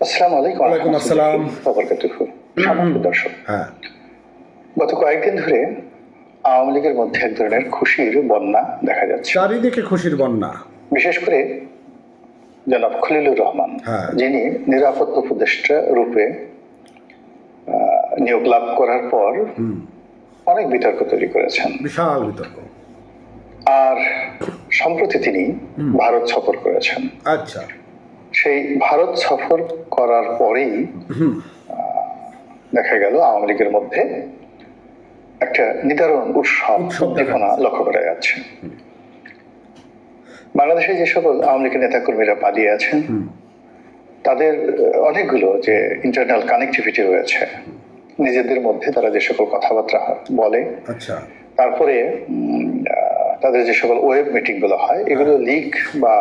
আসসালামু আলাইকুম ওয়ালাইকুম আসসালাম। বাবরকাতুহু দর্শক। হ্যাঁ। গত কয়েকদিন ধরে আওয়ামী লীগের মধ্যে এক ধরনের খুশির বন্যা দেখা যাচ্ছে। চারিদিকে খুশির বন্যা। বিশেষ করে জনাব খলিলুর রহমান হ্যাঁ। যিনি নিরাপত্তা উপদেষ্টা রূপে নিয়োগ লাভ করার পর অনেক বিতর্ক তৈরি করেছেন। বিশাল বিতর্ক। আর সম্প্রতি তিনি ভারত সফর করেছেন। আচ্ছা। সেই ভারত সফর করার পরেই দেখা গেল আওয়ামী লীগের মধ্যে একটা নিদারুণ উৎসব উদ্দীপনা লক্ষ্য করা যাচ্ছে। বাংলাদেশে যে সকল আওয়ামী লীগের নেতাকর্মীরা পালিয়ে আছেন তাদের অনেকগুলো যে ইন্টারনাল কানেক্টিভিটি রয়েছে নিজেদের মধ্যে তারা যে সকল কথাবার্তা বলে আচ্ছা। তারপরে তাদের যে সকল ওয়েব মিটিংগুলো হয় এগুলো লিক বা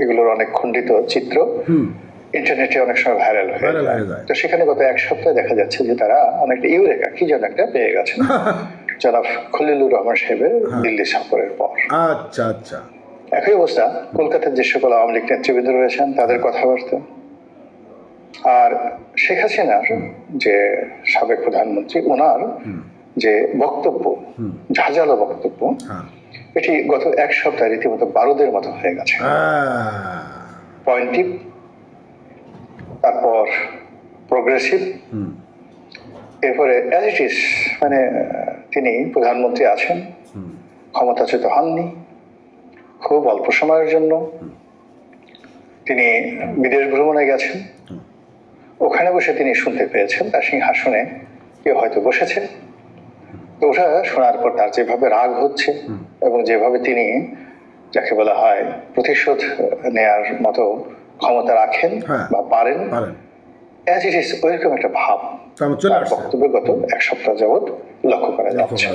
এগুলোর অনেক খণ্ডিত চিত্র ইন্টারনেটে অনেক সময় ভাইরাল হয়ে যায়। তো সেখানে গত এক সপ্তাহে দেখা যাচ্ছে যে তারা অনেকটা ইউরেকা কি যেন একটা পেয়ে গেছেন জনাব খলিলুর রহমান সাহেবের দিল্লি সফরের পর। আচ্ছা আচ্ছা। একই অবস্থা কলকাতার যে সকল আওয়ামী লীগ নেতৃবৃন্দ রয়েছেন তাদের কথাবার্তা। আর শেখ হাসিনার যে সাবেক প্রধানমন্ত্রী ওনার যে বক্তব্য ঝাঁঝালো বক্তব্য হ্যাঁ। এটি গত এক সপ্তাহে রীতিমতো বারোদের মতো হয়ে গেছে। পয়েন্টিভ তারপর প্রোগ্রেসিভ এরপরে অ্যাজ ইট ইস মানে তিনি প্রধানমন্ত্রী আছেন ক্ষমতাচ্যুত হননি খুব অল্প সময়ের জন্য। তিনি বিদেশ ভ্রমণে গেছেন। ওখানে বসে তিনি শুনতে পেয়েছেন তার সিংহাসনে কেউ হয়তো বসেছে। তো ওটা শোনার পর তার যেভাবে রাগ হচ্ছে এবং যেভাবে তিনি যাকে বলা হয় প্রতিশোধ নেয়ার মতো ক্ষমতা রাখেন হ্যাঁ। বা পারেন অ্যাজ ইট ওইরকম একটা ভাব তার আসছে। গত এক সপ্তাহ যাবৎ লক্ষ্য করা যাচ্ছে।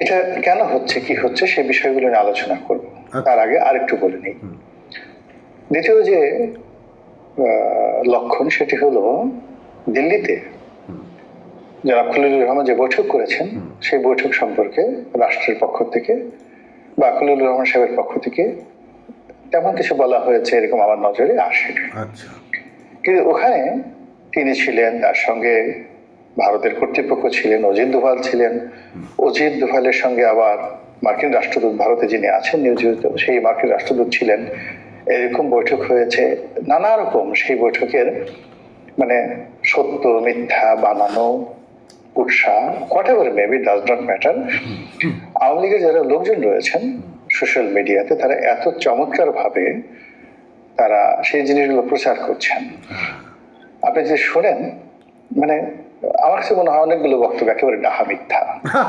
এটা কেন হচ্ছে কি হচ্ছে সে বিষয়গুলো নিয়ে আলোচনা করব। তার আগে আরেকটু বলে নিই। দ্বিতীয় যে আহ, লক্ষণ সেটি হলো দিল্লিতে যারা খলিলুর রহমান যে বৈঠক করেছেন সেই বৈঠক সম্পর্কে রাষ্ট্রের পক্ষ থেকে বা খলিলুর রহমান সাহেবের পক্ষ থেকে তেমন কিছু বলা হয়েছে এরকম আমার নজরে আসেনি। আচ্ছা। কিন্তু ওখানে তিনি ছিলেন তার সঙ্গে ভারতের কর্তৃপক্ষ ছিলেন অজিত দোভাল ছিলেন। অজিত দোভালের সঙ্গে আবার মার্কিন রাষ্ট্রদূত ভারতে যিনি আছেন নিয়োজিত সেই মার্কিন রাষ্ট্রদূত ছিলেন। এরকম বৈঠক হয়েছে নানা রকম সেই বৈঠকের মানে সত্য মিথ্যা বানানো উৎসাহ whatever maybe does not matter Awami লীগের যারা লোকজন রয়েছেন সোশ্যাল মিডিয়াতে তারা এত চমৎকার ভাবে তারা সেই জিনিসগুলো প্রচার করছেন। আপনি যে শোনেন মানে আমার কাছে মনে হয় অনেকগুলো বক্তব্য একেবারে ডাহা মিথ্যা।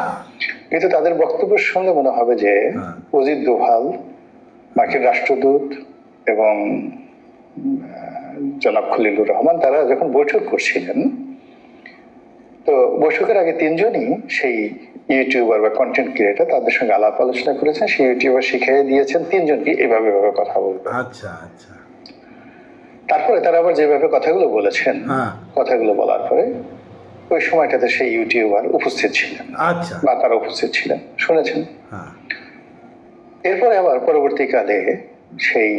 কিন্তু তাদের বক্তব্যের শুনলে মনে হবে যে হ্যাঁ। অজিত দোভাল মার্কিন রাষ্ট্রদূত এবং জনাব খলিলুর রহমান তারা যখন বৈঠক করছিলেন তো বৈঠকের আগে তিনজনই সেই ইউটিউবার বা কন্টেন্ট ক্রিয়েটার তাদের সঙ্গে আলাপ আলোচনা করেছেন। সেই ইউটিউবার শিখিয়ে দিয়েছেন তিনজনকে এভাবে এভাবে কথা বলবে আচ্ছা আচ্ছা। তারপরে তারা আবার যেভাবে কথাগুলো বলেছেন হ্যাঁ। কথাগুলো বলার পরে ওই সময়টাতে সেই ইউটিউবার উপস্থিত ছিলেন। আচ্ছা। বা তারা উপস্থিত ছিলেন শুনেছেন। হ্যাঁ। এরপরে আবার পরবর্তীকালে সেই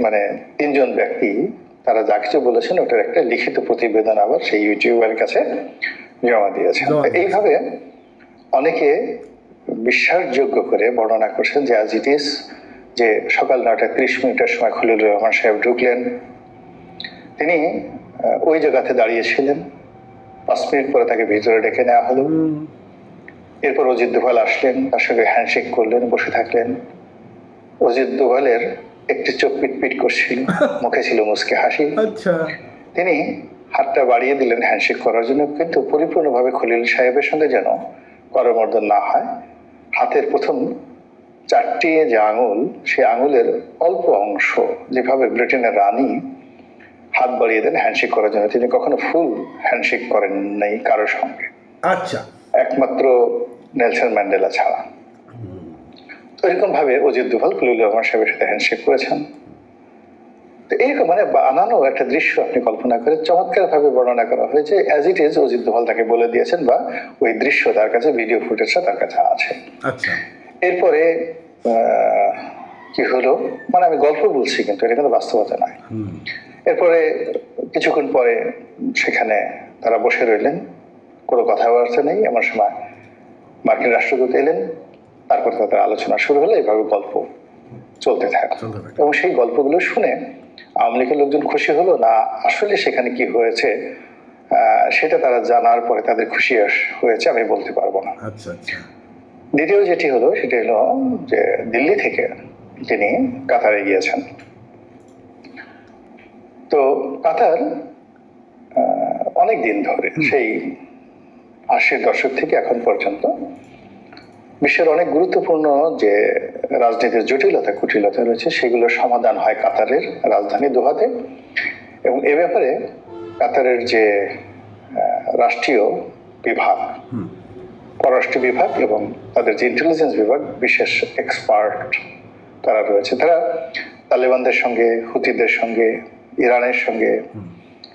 মানে তিনজন ব্যক্তি তারা যা কিছু বলেছেন ওটার একটা লিখিত প্রতিবেদন আবার সেই ইউটিউবের কাছে জমা দিয়েছেন এইভাবে অনেকে বিশ্বাসযোগ্য করে বর্ণনা করছেন যে আজ ইট ইস যে সকাল নয়টা ত্রিশ মিনিটের সময় খলিলুর রহমান সাহেব ঢুকলেন। তিনি ওই জায়গাতে দাঁড়িয়েছিলেন। পাঁচ মিনিট পরে তাকে ভিতরে ডেকে নেওয়া হলো। এরপর অজিত দোভাল আসলেন তার সঙ্গে হ্যান্ডশেক করলেন বসে থাকলেন। অজিত দোভালের একটি চোখ পিটপিট করছিল মুখে ছিল মুসকে হাসি। আচ্ছা। তিনি হাতটা বাড়িয়ে দিলেন হ্যান্ডশেক করার জন্য কিন্তু পরিপূর্ণভাবে খলিল সাহেবের সঙ্গে যেন করমর্দন না হয় হাতের প্রথম চারটি যে আঙুল সেই আঙুলের অল্প অংশ যেভাবে ব্রিটেনের রানী হাত বাড়িয়ে দেন হ্যান্ডশেক করার জন্য তিনি কখনো ফুল হ্যান্ডশেক করেন নাই কারোর সঙ্গে। আচ্ছা। একমাত্র নেলসন ম্যান্ডেলা ছাড়া। তো এরকম ভাবে অজিত দুভাল খলিলুর রহমান সাহেবের সাথে হ্যান্ডশেক করেছেন। তো এইরকম মানে বানানো একটা দৃশ্য আপনি কল্পনা করে চমৎকার ভাবে বর্ণনা করা হয়েছে as it is Ajit Doval তাকে বলে দিয়েছেন বা ওই দৃশ্য তার কাছে ভিডিও ফুটেজটা তার কাছে আছে। আচ্ছা। এরপরে কি হলো? মানে আমি গল্প বলছি কিন্তু এটা কিন্তু বাস্তবতা নয়। এরপরে কিছুক্ষণ পরে সেখানে তারা বসে রইলেন। কোনো কথাবার্তা নেই। এমন সময় মার্কিন রাষ্ট্রদূত এলেন। তারপর তাদের আলোচনা শুরু হলো। এইভাবে গল্প চলতে থাকে। এবং সেই গল্পগুলো শুনে আওয়ামী লীগের লোকজন খুশি হলো না? আসলে সেখানে কি হয়েছে? সেটা তারা জানার পরে তাদের খুশি হয়েছে আমি বলতে পারব না। আচ্ছা আচ্ছা। দ্বিতীয় যেটি হলো সেটি হলো যে দিল্লি থেকে তিনি কাতারে গিয়েছেন। তো কাতার অনেক দিন ধরে সেই আশির দশক থেকে এখন পর্যন্ত বিশ্বের অনেক গুরুত্বপূর্ণ যে রাজনীতির জটিলতা কুটিলতা রয়েছে সেগুলোর সমাধান হয় কাতারের রাজধানী দোহাতে। এবং এ ব্যাপারে কাতারের যে রাষ্ট্রীয় বিভাগ পররাষ্ট্র বিভাগ এবং তাদের যে ইন্টেলিজেন্স বিভাগ বিশেষ এক্সপার্ট তারা রয়েছে। তারা তালেবানদের সঙ্গে হুতিদের সঙ্গে ইরানের সঙ্গে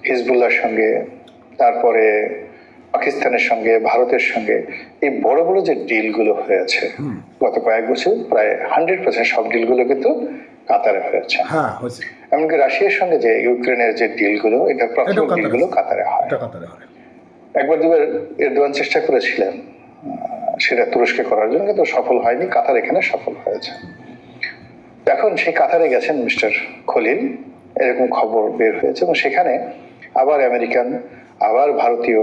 হিজবুল্লাহর সঙ্গে তারপরে পাকিস্তানের সঙ্গে ভারতের সঙ্গে এই বড় বড় যে ডিলগুলো হয়েছে গত কয়েক বছর প্রায় হান্ড্রেড পার্সেন্ট সব ডিলগুলো কিন্তু কাতারে হয়েছে। হ্যাঁ এমনকি রাশিয়ার সঙ্গে যে ইউক্রেনের যে ডিলগুলো এটা প্রাথমিক ডিলগুলো কাতারে হয়। কাতারে হয়। একবার দুবার এরদোয়ান চেষ্টা করেছিলেন সেটা তুরস্কে করার জন্য কিন্তু সফল হয়নি কাতার এখানে সফল হয়েছে। এখন সেই কাতারে গেছেন মিস্টার খলিল এরকম খবর বের হয়েছে এবং সেখানে আবার আমেরিকান আবার ভারতীয়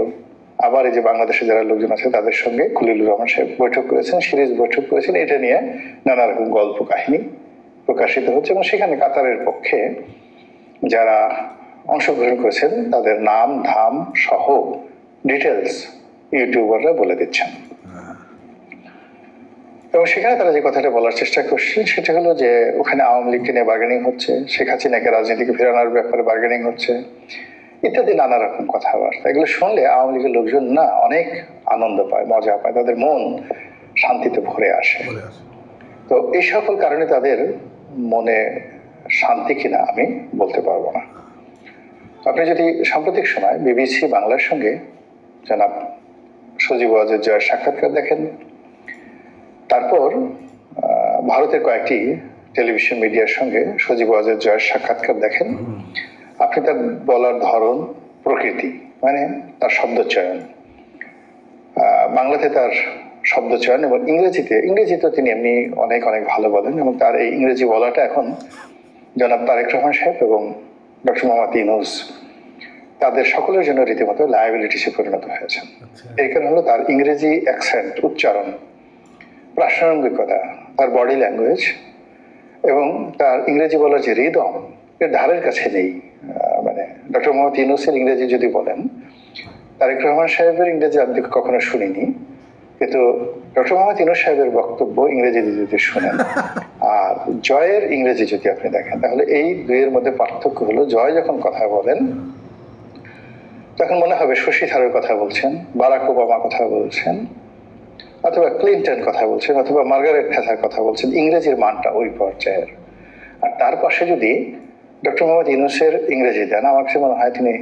আবার এই যে বাংলাদেশে যারা লোকজন আছে, তাদের সঙ্গে খলিলুর রহমান সাহেব বৈঠক করেছেন, সিরিজ বৈঠক করেছেন। এটা নিয়ে নানা রকম গল্প কাহিনী প্রকাশিত হচ্ছে এবং সেখানে কাতারের পক্ষে যারা অংশগ্রহণ করেছেন, তাদের নাম, ধাম সহ ডিটেলস ইউটিউবাররা বলে দিচ্ছেন। এবং সেখানে তারা যে কথাটা বলার চেষ্টা করছেন, সেটা হলো যে ওখানে আওয়ামী লীগকে নিয়ে বার্গেনিং হচ্ছে, শেখ হাসিনাকে রাজনীতিকে ফেরানোর ব্যাপারে বার্গেনিং হচ্ছে। ইত্যাদি নানা রকম কথাবার্তা। এগুলো শুনলে আওয়ামী লীগের লোকজন না অনেক আনন্দ পায় মজা পায় তাদের মন শান্তিতে ভরে আসে। তো এই সকল কারণে তাদের মনে শান্তি কিনা আমি বলতে পারব না। আপনি যদি সাম্প্রতিক সময় বিবিসি বাংলার সঙ্গে জনাব সজীব ওয়াজের জয়ের সাক্ষাৎকার দেখেন তারপর ভারতের কয়েকটি টেলিভিশন মিডিয়ার সঙ্গে সজীব ওয়াজের জয়ের সাক্ষাৎকার দেখেন। আপনি তার বলার ধরন প্রকৃতি মানে তার শব্দ চয়ন বাংলাতে তার শব্দ চয়ন এবং ইংরেজিতে ইংরেজিতে তিনি এমনি অনেক অনেক ভালো বলেন এবং তার এই ইংরেজি বলাটা এখন জনাব তারেক রহমান সাহেব এবং ডক্টর মোহাম্মদ ইনুস তাদের সকলের জন্য রীতিমতো লায়াবিলিটি সে পরিণত হয়েছেন। এই এর কারণ হলো তার ইংরেজি অ্যাকসেন্ট উচ্চারণ প্রাসঙ্গিকতা তার বডি ল্যাঙ্গুয়েজ এবং তার ইংরেজি বলার যে রিদম ধারের কাছে নেই মানে ডক্টর মোহাম্মদ ইউনুসের ইংরেজি যদি বলেন তারেক রহমান সাহেবের ইংরেজি আমি কখনো শুনিনি কিন্তু ডক্টর মোহাম্মদ ইউনুস সাহেবের বক্তব্য ইংরেজিতে যদি শুনেন আর জয়ের ইংরেজি যদি আপনি দেখেন তাহলে এই দুইয়ের মধ্যে পার্থক্য হলো জয় যখন কথা বলেন তখন মনে হবে শশী থারুর কথা বলছেন বারাক ওবামা কথা বলছেন অথবা ক্লিন্টন কথা বলছেন অথবা মার্গারেট থ্যাচার কথা বলছেন ইংরেজির মানটা ওই পর্যায়ের। আর তার পাশে যদি ডক্টর মোহাম্মদ ইউনুসের ইংরেজি দেন। আমার কাছে মনে হয় তিনি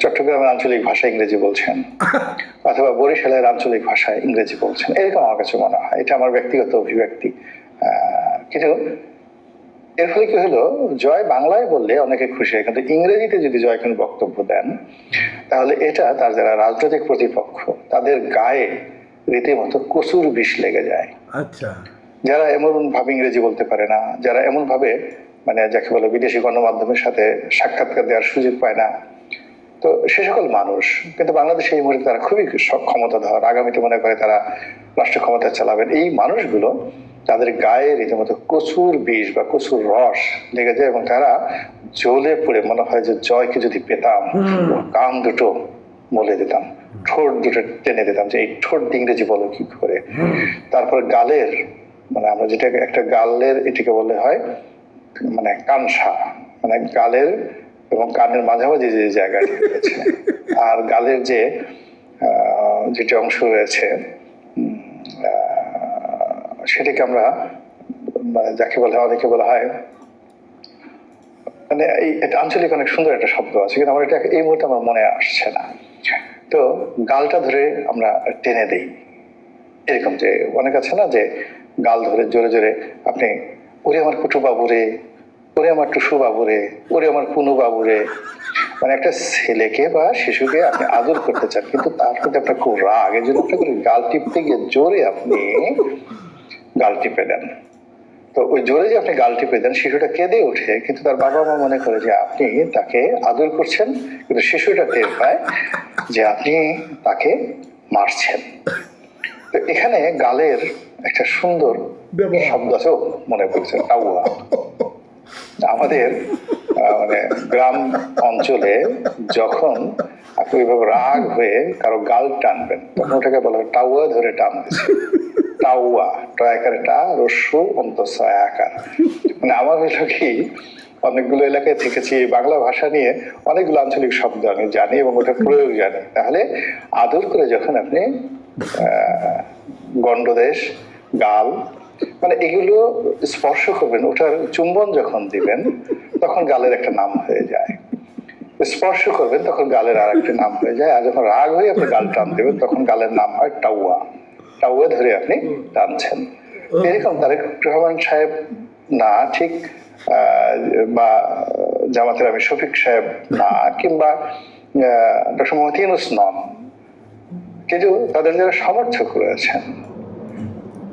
চট্টগ্রামের আঞ্চলিক ভাষায় ইংরেজি বলছেন অথবা বরিশালের আঞ্চলিক ভাষায় ইংরেজি বলছেন। এরকম আমার কাছে মনে হয়। এটা আমার ব্যক্তিগত অভিব্যক্তি। কিন্তু এর ফলে কি হলো? জয় বাংলায় বললে অনেকে খুশি হয়। কিন্তু ইংরেজিতে যদি জয় কোনো বক্তব্য দেন তাহলে এটা তার যারা রাজনৈতিক প্রতিপক্ষ তাদের গায়ে রীতিমতো কচুর বিষ লেগে যায়। আচ্ছা। যারা এমন ভাবে ইংরেজি বলতে পারে না যারা এমন ভাবে মানে যাকে বলে বিদেশি গণমাধ্যমের সাথে সাক্ষাৎকার দেওয়ার সুযোগ পায় না। তো সে সকল মানুষ কিন্তু বাংলাদেশে এই মুহূর্তে তারা খুবই ক্ষমতাধর। আগামীতে মনে করে তারা রাষ্ট্র ক্ষমতা চালাবেন। এই মানুষগুলো তাদের গায়ে রীতিমতো কচুর বিষ বা কচুর রস লেগে যায় এবং তারা জ্বলে পড়ে মনে হয় যে জয়কে যদি পেতাম কান দুটো মলে দিতাম ঠোঁট দুটো টেনে দিতাম যে এই ঠোঁট ইংরেজি বলো কি করে। তারপর গালের মানে আমরা যেটা একটা গালের এটিকে বলে হয় মানে কানসা মানে গালের এবং কানের মাঝামাঝি যে জায়গাটি রয়েছে। আর গালের যে যেটি অংশ রয়েছে সেটাকে আমরা মানে যাকে বলা, অনেকে বলা হয় মানে এই এটা আঞ্চলিক অনেক সুন্দর একটা শব্দ আছে, কিন্তু আমার এটা এই মুহূর্তে আমার মনে আসছে না। তো গালটা ধরে আমরা টেনে দেই। এরকম যে অনেক আছে না যে, গাল ধরে জোরে জোরে আপনি, ওরে আমার কুটু বাবু রে ওরে আমার টুসু বাবুরে ওরে আমার পুনু বাবুরে। মানে একটা ছেলেকে বা শিশুকে আপনি আদর করতে চান কিন্তু তার প্রতি আপনার খুব রাগ। এই জন্য গাল টিপতে গিয়ে জোরে আপনি গাল টিপে দেন। তো ওই জোরে যে আপনি গাল টিপে দেন শিশুটা কেঁদে ওঠে কিন্তু তার বাবা মা মনে করে যে আপনি তাকে আদর করছেন কিন্তু শিশুটা টের পায় যে আপনি তাকে মারছেন। তো এখানে গালের একটা সুন্দর শব্দ আছে মনে পড়ছে টাউয়া আমাদের মানে গ্রাম অঞ্চলে যখন আপনি রাগ হয়ে কারও গাল টানবেন, তখন ওটাকে বলা হয় টাউয়া ধরে টান টাউয়া টয়াকারে টা রস্যু অন্তঃসয় আকার মানে আমার হলো কি, অনেকগুলো এলাকায় থেকেছি, বাংলা ভাষা নিয়ে অনেকগুলো আঞ্চলিক শব্দ আমি জানি এবং ওটা প্রয়োগ জানি। তাহলে আদর করে যখন আপনি গণ্ডদেশ, গাল মানে এগুলো স্পর্শ করবেন ওটার চুম্বন যখন দিবেন তখন গালের একটা নাম হয়ে যায়। স্পর্শ করবেন তখন গালের আর একটা নাম হয়ে যায় আর যখন রাগ হয়ে আপনি গাল টান দেবেন তখন গালের নাম হয় টাউয়া টাউয়া ধরে আপনি টানছেন। এরকম তারেক রহমান সাহেব না ঠিক বা জামাতের আমি শফিক সাহেব না কিংবা ডক্টর ইউনুস নন। কিন্তু তাদের যারা সমর্থক রয়েছেন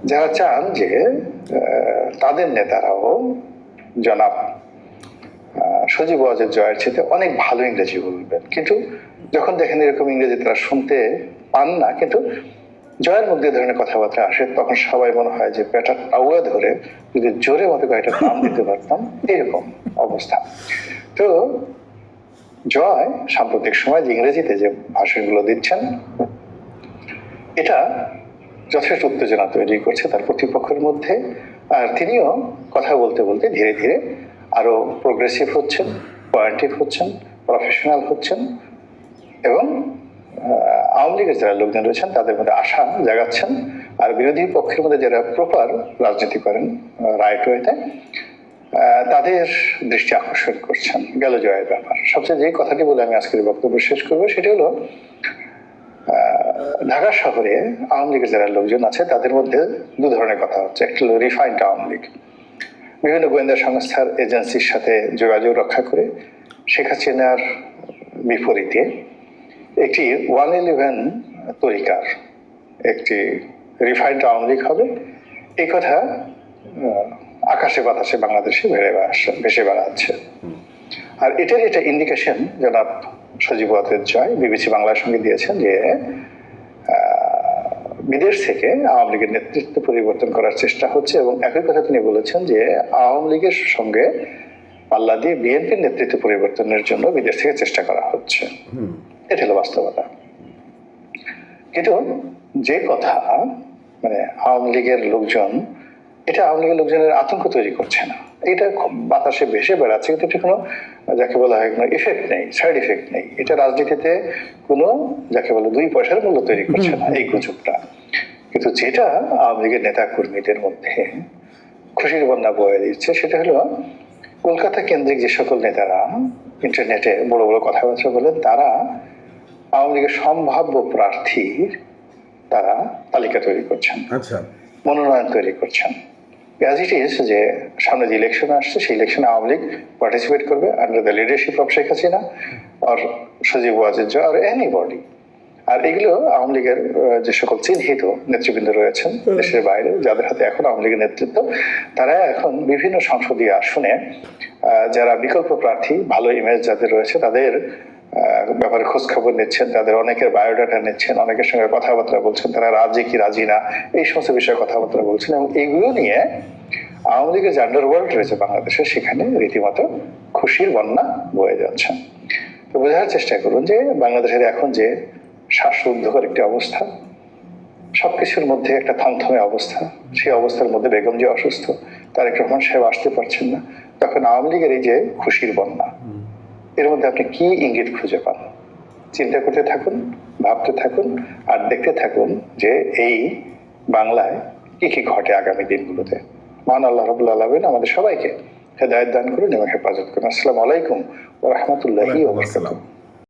যারা চান যে তাদের নেতারাও জনাব সজীব ওয়াজের জয়ের চেয়ে অনেক ভালো ইংরেজি বলবেন। কিন্তু যখন দেখেন এরকম ইংরেজি তারা শুনতে পান না, কিন্তু জয়ের মধ্যে ধরনের কথাবার্তা আসে, তখন সবাই মনে হয় যে, পেটা টাউয়া ধরে যদি জোরে মতো কয়েকটা নাম দিতে পারতাম। এরকম অবস্থা। তো জয় সাম্প্রতিক সময় যে ইংরেজিতে যে ভাষণগুলো দিচ্ছেন, এটা যথেষ্ট উত্তেজনা তৈরি করছে তার প্রতিপক্ষের মধ্যে। আর তিনিও কথা বলতে বলতে ধীরে ধীরে আরও প্রোগ্রেসিভ হচ্ছেন পয়েন্টিভ হচ্ছেন প্রফেশনাল হচ্ছেন এবং আওয়ামী লীগের যারা লোকজন রয়েছেন তাদের মধ্যে আশা জাগাচ্ছেন। আর বিরোধী পক্ষের মধ্যে যারা প্রপার রাজনীতি করেন রাইট ওয়েতে তাদের দৃষ্টি আকর্ষণ করছেন। গেল জয়ের ব্যাপার। সবচেয়ে যে কথাটি বলে আমি আজকের বক্তব্য শেষ করব সেটি হলো ঢাকা শহরে আওয়ামী লীগের যারা লোকজন আছে, তাদের মধ্যে দু ধরনের কথা হচ্ছে। একটা হলো রিফাইন্ড আওয়ামী লীগ। বিভিন্ন গোয়েন্দা সংস্থার এজেন্সির সাথে যোগাযোগ রক্ষা করে শেখ হাসিনার বিপরীতে একটি ওয়ান ইলেভেন তরিকার একটি রিফাইন্ড আওয়ামী লীগ হবে। এই কথা আকাশে বাতাসে বাংলাদেশে বেড়াচ্ছে ভেসে বেড়াচ্ছে। আর এটার এটা ইন্ডিকেশন জনাব সজীব জয়, বিবিসি বাংলার সঙ্গে দিয়েছেন যে বিদেশ থেকে আওয়ামী লীগের নেতৃত্ব পরিবর্তন করার চেষ্টা হচ্ছে এবং একই কথা তিনি বলেছেন যে আওয়ামী লীগের সঙ্গে পাল্লা দিয়ে বিএনপির নেতৃত্ব পরিবর্তনের জন্য বিদেশ থেকে চেষ্টা করা হচ্ছে। এটা হলো বাস্তবতা। কিন্তু যে কথা মানে আওয়ামী লীগের লোকজন এটা আওয়ামী লীগের লোকজনের আতঙ্ক তৈরি করছে না। এটা বাতাসে ভেসে বেড়াচ্ছে কিন্তু এটা কোনো যাকে বলা হয় কোনো এফেক্ট নেই সাইড এফেক্ট নেই। এটা রাজনীতিতে কোনো যাকে বলে দুই পয়সার মূল্য তৈরি করছে না এই গুজবটা। কিন্তু যেটা আওয়ামী লীগের নেতা কর্মীদের মধ্যে খুশির বন্যা বয়ে দিচ্ছে সেটা হলো কলকাতা কেন্দ্রিক যে সকল নেতারা ইন্টারনেটে বড় বড় কথাবার্তা বলেন তারা আওয়ামী লীগের সম্ভাব্য প্রার্থীর তারা তালিকা তৈরি করছেন আচ্ছা। মনোনয়ন তৈরি করছেন। অ্যাজ ইট ইজ যে সামনে যে ইলেকশন আসছে সেই ইলেকশনে আওয়ামী লীগ পার্টিসিপেট করবে under the leadership of Sheikh Hasina আর সজীব ওয়াজেদ আর এনি বডি আর এগুলো আওয়ামী লীগের যে সকল চিহ্নিত নেতৃবৃন্দ রয়েছেন দেশের বাইরে যাদের হাতে এখন আওয়ামী লীগের নেতৃত্ব তারা এখন বিভিন্ন সংসদীয় আসনে যারা বিকল্প প্রার্থী ভালো ইমেজ যাদের রয়েছে তাদের ব্যাপারে খোঁজ খবর নিচ্ছেন, তাদের অনেকের বায়োডাটা নিচ্ছেন, অনেকের সঙ্গে কথাবার্তা বলছেন, তারা রাজি কি রাজি না, এই সমস্ত বিষয়ে কথাবার্তা বলছেন এবং এইগুলো নিয়ে আওয়ামী লীগের যে আন্ডারওয়ার্ল্ড রয়েছে বাংলাদেশে, সেখানে রীতিমতো খুশির বন্যা বয়ে যাচ্ছে। তো বোঝার চেষ্টা করুন যে বাংলাদেশের এখন যে শ্বাসরুদ্ধকর একটি অবস্থা, সবকিছুর মধ্যে একটা থমথমে অবস্থা, সেই অবস্থার মধ্যে বেগম যে অসুস্থ, তারেক রহমান সাহেব আসতে পারছেন না, তখন আওয়ামী লীগের এই যে খুশির বন্যা এর মধ্যে আপনি কি ইঙ্গিত খুঁজে পান? চিন্তা করতে থাকুন, ভাবতে থাকুন, আর দেখতে থাকুন যে এই বাংলায় কি কি ঘটে আগামী দিনগুলোতে। মান আল্লাহ রবুল্লা আলমিন আমাদের সবাইকে হেদায়ত দান করুন এবং হেফাজত করুন। আসসালামু আলাইকুম ও রহমতুল্লাহ